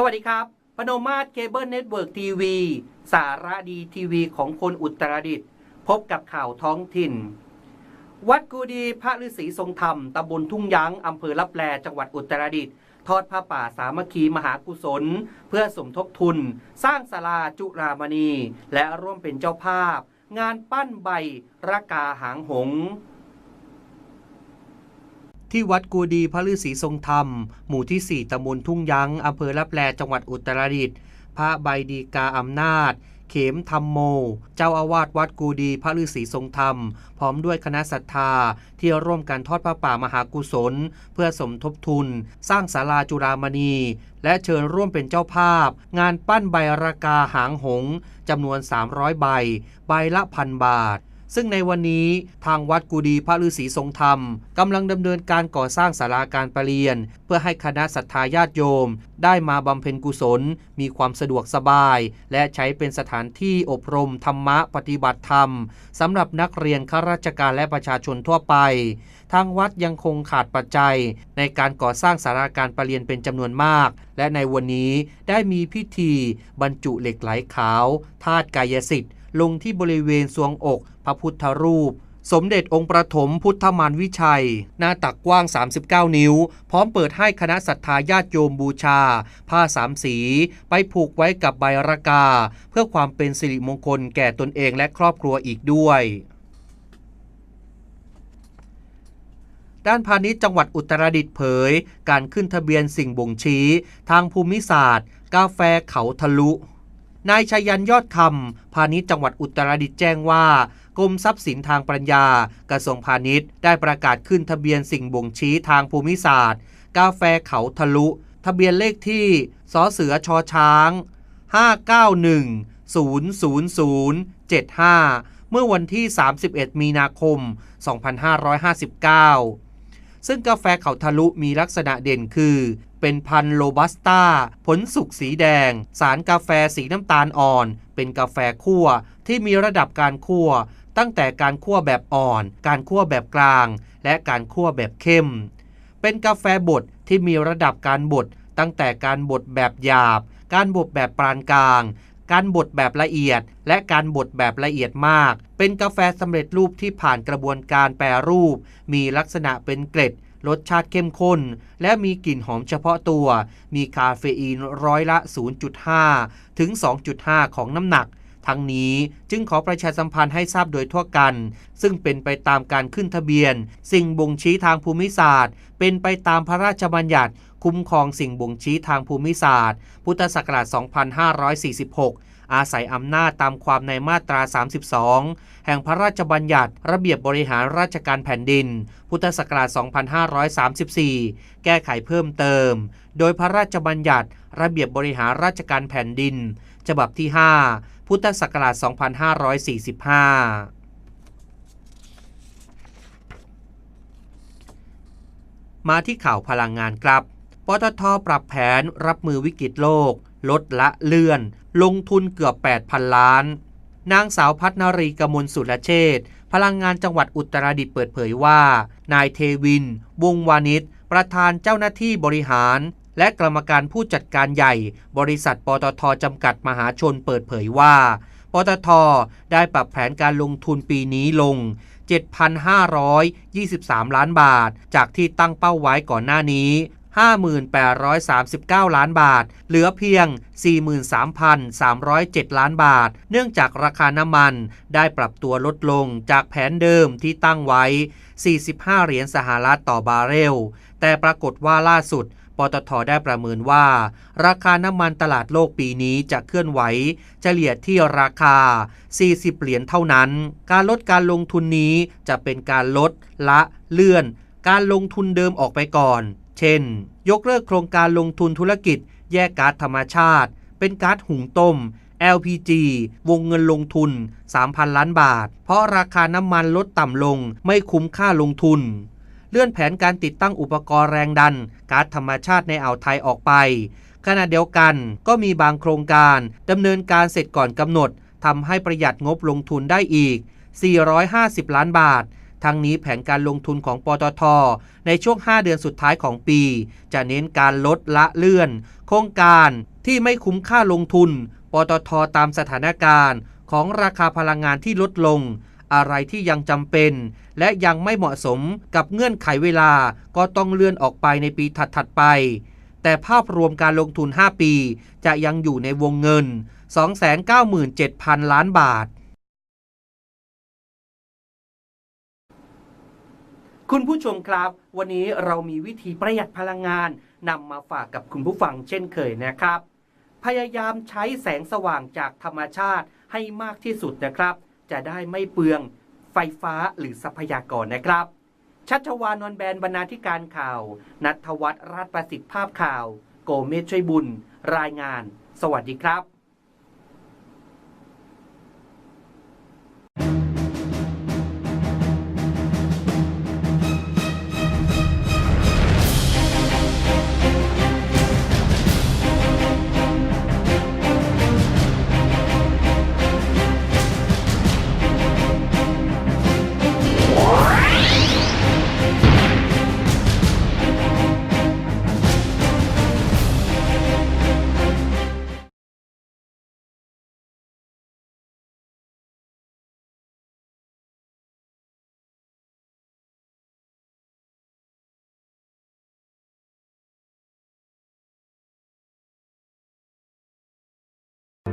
สวัสดีครับพนมมาศเคเบิลเน็ตเวิร์กทีวีสาระดีทีวีของคนอุตรดิตถ์พบกับข่าวท้องถิ่น วัดกูดีพระฤาษีทรงธรรมตำบลทุ่งยั้งอำเภอลับแลจังหวัดอุตรดิตถ์ทอดผ้าป่าสามัคคีมหากุศล เพื่อสมทบทุน สร้างศาลาจุรามณี และร่วมเป็นเจ้าภาพ งานปั้นใบระกาหางหง ที่วัดกูดีพระฤาษีทรงธรรม หมู่ที่ 4ตำบลทุ่งยั้งอำเภอรับแลจังหวัดอุตรดิตถ์พระใบดีกาอำนาจ เขมธรรมโม เจ้าอาวาสวัดกูดีพระฤาษีทรงธรรม พร้อมด้วยคณะศรัทธา ที่ร่วมกันทอดพระป่ามหากุศล เพื่อสมทบทุน สร้างศาลาจุรามณี และเชิญร่วมเป็นเจ้าภาพ งานปั้นใบราคาหางหงจำนวน 300 ใบ ใบละพันบาท ซึ่งในวันนี้ทางวัดกูดีพระฤาษีทรงธรรมกำลังดำเนินการก่อสร้างศาลาการประเรียน เพื่อให้คณะศรัทธาญาติโยม ได้มาบำเพ็ญกุศล มีความสะดวกสบาย และใช้เป็นสถานที่อบรมธรรมะปฏิบัติธรรมสำหรับนักเรียนข้าราชการและประชาชนทั่วไป ทางวัดยังคงขาดปัจจัย ในการก่อสร้างศาลาการประเรียนเป็นจำนวนมาก และในวันนี้ได้มีพิธีบรรจุเหล็กไหลขาวธาตุกายสิทธิ์ ลงที่บริเวณสวงอก พระพุทธรูป สมเด็จองค์ประถมพุทธมารวิชัย หน้าตักกว้าง 39 นิ้ว พร้อมเปิดให้คณะศรัทธาญาติโยมบูชา ผ้าสามสี ไปผูกไว้กับใบรากา เพื่อความเป็นสิริมงคลแก่ตนเองและครอบครัวอีกด้วยด้านพาณิชย์จังหวัดอุตรดิตถ์เผย การขึ้นทะเบียนสิ่งบ่งชี้ ทางภูมิศาสตร์ กาแฟเขาทะลุ นายชัยยันยอดคำพาณิชย์จังหวัดอุตรดิตถ์แจ้งว่ากรมทรัพย์สินทางปัญญา กระทรวงพาณิชย์ได้ประกาศขึ้นทะเบียนสิ่งบ่งชี้ทางภูมิศาสตร์ กาแฟเขาทะลุ ทะเบียนเลขที่สเสือชอช้าง 591 00075 เมื่อวันที่ 31 มีนาคม 2559 ซึ่งกาแฟเขาทะลุมีลักษณะเด่นคือ เป็นพันโรบัสต้า ผลสุกสีแดง สารกาแฟสีน้ำตาลอ่อน เป็นกาแฟคั่วที่มีระดับการคั่ว ตั้งแต่การคั่วแบบอ่อน การคั่วแบบกลาง และการคั่วแบบเข้ม เป็นกาแฟบดที่มีระดับการบดตั้งแต่การบดแบบหยาบ การบดแบบปานกลาง การบดแบบละเอียด และการบดแบบละเอียดมาก เป็นกาแฟสำเร็จรูปที่ผ่านกระบวนการแปรรูป มีลักษณะเป็นเกล็ด รสชาติเข้มข้น และมีกลิ่นหอมเฉพาะตัว มีคาเฟอีนร้อยละ 0.5 ถึง 2.5 ของน้ำหนัก ทั้งนี้จึงขอประชาสัมพันธ์ให้ทราบโดยทั่วกัน ซึ่งเป็นไปตามการขึ้นทะเบียน สิ่งบ่งชี้ทางภูมิศาสตร์ เป็นไปตามพระราชบัญญัติ คุ้มครองสิ่งบ่งชี้ทางภูมิศาสตร์ พุทธศักราช 2546 อาศัยอำนาจตามความในมาตรา 32 แห่งพระราชบัญญัติระเบียบบริหารราชการแผ่นดิน พุทธศักราช 2534 แก้ไขเพิ่มเติม โดยพระราชบัญญัติระเบียบบริหารราชการแผ่นดิน ฉบับที่ 5 พุทธศักราช 2545มาที่ข่าวพลังงานครับ ปตทปรับแผนรับมือวิกฤตโลก ลดละเลื่อนลงทุนเกือบ 8,000 ล้าน นางสาวพัฒนรีกมลสุรเชษฐ์พลังงานจังหวัดอุตรดิตถ์เปิดเผยว่า นายเทวิน วงวานิชประธานเจ้าหน้าที่บริหาร และกรรมการผู้จัดการใหญ่ บริษัทปตทจำกัดมหาชนเปิดเผยว่า ปตทได้ปรับแผนการลงทุนปีนี้ลง 7,523 ล้านบาท จากที่ตั้งเป้าไว้ก่อนหน้านี้ 5839 ล้านบาท เหลือเพียง 43,307 ล้านบาท เนื่องจากราคาน้ำมันได้ปรับตัวลดลงจากแผนเดิมที่ตั้งไว้ 45 เหรียญสหรัฐต่อบาร์เรล แต่ปรากฏว่าล่าสุดปตทได้ประเมินว่า ราคาน้ำมันตลาดโลกปีนี้จะเคลื่อนไหวเฉลี่ยที่ราคา 40 เหรียญเท่านั้น การลดการลงทุนนี้จะเป็นการลดละเลื่อน การลงทุนเดิมออกไปก่อน เช่น ยกเลิกโครงการลงทุนธุรกิจ แยกก๊าซธรรมชาติ เป็นก๊าซหุงต้ม LPG วงเงินลงทุน 3,000 ล้านบาท เพราะราคาน้ำมันลดต่ำลงไม่คุ้มค่าลงทุน เลื่อนแผนการติดตั้งอุปกรณ์แรงดันก๊าซธรรมชาติในอ่าวไทยออกไป ขณะเดียวกันก็มีบางโครงการดำเนินการเสร็จก่อนกำหนดทำให้ประหยัดงบลงทุนได้อีก 450 ล้านบาท ทั้งนี้แผนการลงทุนของปตท ในช่วง 5 เดือนสุดท้ายของปี จะเน้นการลดละเลื่อน โครงการที่ไม่คุ้มค่าลงทุน ปตทตามสถานการณ์ของราคาพลังงานที่ลดลง อะไรที่ยังจำเป็น และยังไม่เหมาะสมกับเงื่อนไขเวลาก็ต้องเลื่อนออกไปในปีถัดๆไป แต่ภาพรวมการลงทุน 5 ปี จะยังอยู่ในวงเงิน 297,000 ล้านบาท คุณผู้ชมครับ วันนี้เรามีวิธีประหยัดพลังงานนำมาฝากกับคุณผู้ฟังเช่นเคยนะครับ พยายามใช้แสงสว่างจากธรรมชาติให้มากที่สุดนะครับ จะได้ไม่เปลืองไฟฟ้าหรือทรัพยากรนะครับ ชัชวานนแบนบรรณาธิการข่าว นัทวัฒน์ราชประสิทธิ์ภาพข่าว โกเมชช่วยบุญ รายงาน สวัสดีครับ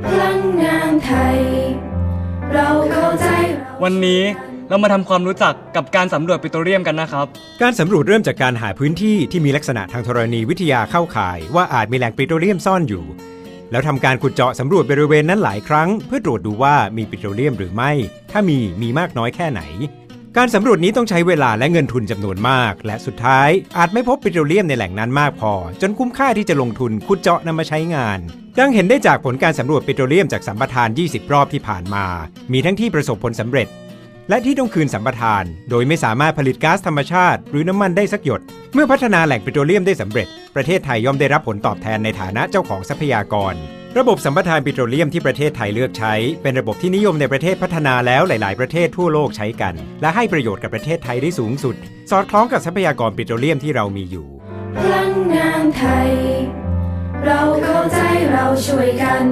พลังงานไทย เราเข้าใจเราวันนี้เรามาทำความรู้จักกับการสำรวจปิโตรเลียมกันนะครับ การสำรวจเริ่มจากการหาพื้นที่ที่มีลักษณะทางธรณีวิทยาเข้าข่าย ว่าอาจมีแหล่งปิโตรเลียมซ่อนอยู่ แล้วทำการขุดเจาะสำรวจบริเวณนั้นหลายครั้ง เพื่อตรวจดูว่ามีปิโตรเลียมหรือไม่ ถ้ามีมีมากน้อยแค่ไหน การสำรวจนี้ต้องใช้เวลาและเงินทุนจำนวนมาก และสุดท้ายอาจไม่พบปิโตรเลียมในแหล่งนั้นมากพอ จนคุ้มค่าที่จะลงทุนขุดเจาะนำมาใช้งาน ดังเห็นได้จากผลการสำรวจปิโตรเลียมจากสัมปทาน 20 รอบที่ผ่านมา มีทั้งที่ประสบผลสำเร็จ และที่ต้องคืนสัมปทาน โดยไม่สามารถผลิตก๊าซธรรมชาติ หรือน้ำมันได้สักหยด เมื่อพัฒนาแหล่งปิโตรเลียมได้สำเร็จ ประเทศไทยย่อมได้รับผลตอบแทนในฐานะเจ้าของทรัพยากร ระบบสัมปทานปิโตรเลียมที่ประเทศไทยเลือกใช้ เป็นระบบที่นิยมในประเทศพัฒนาแล้วหลาย ๆ ประเทศทั่วโลกใช้กัน และให้ประโยชน์กับประเทศไทยได้สูงสุด สอดคล้องกับทรัพยากรปิโตรเลียมที่เรามีอยู่พลังงานไทย เราเข้าใจเราช่วยกัน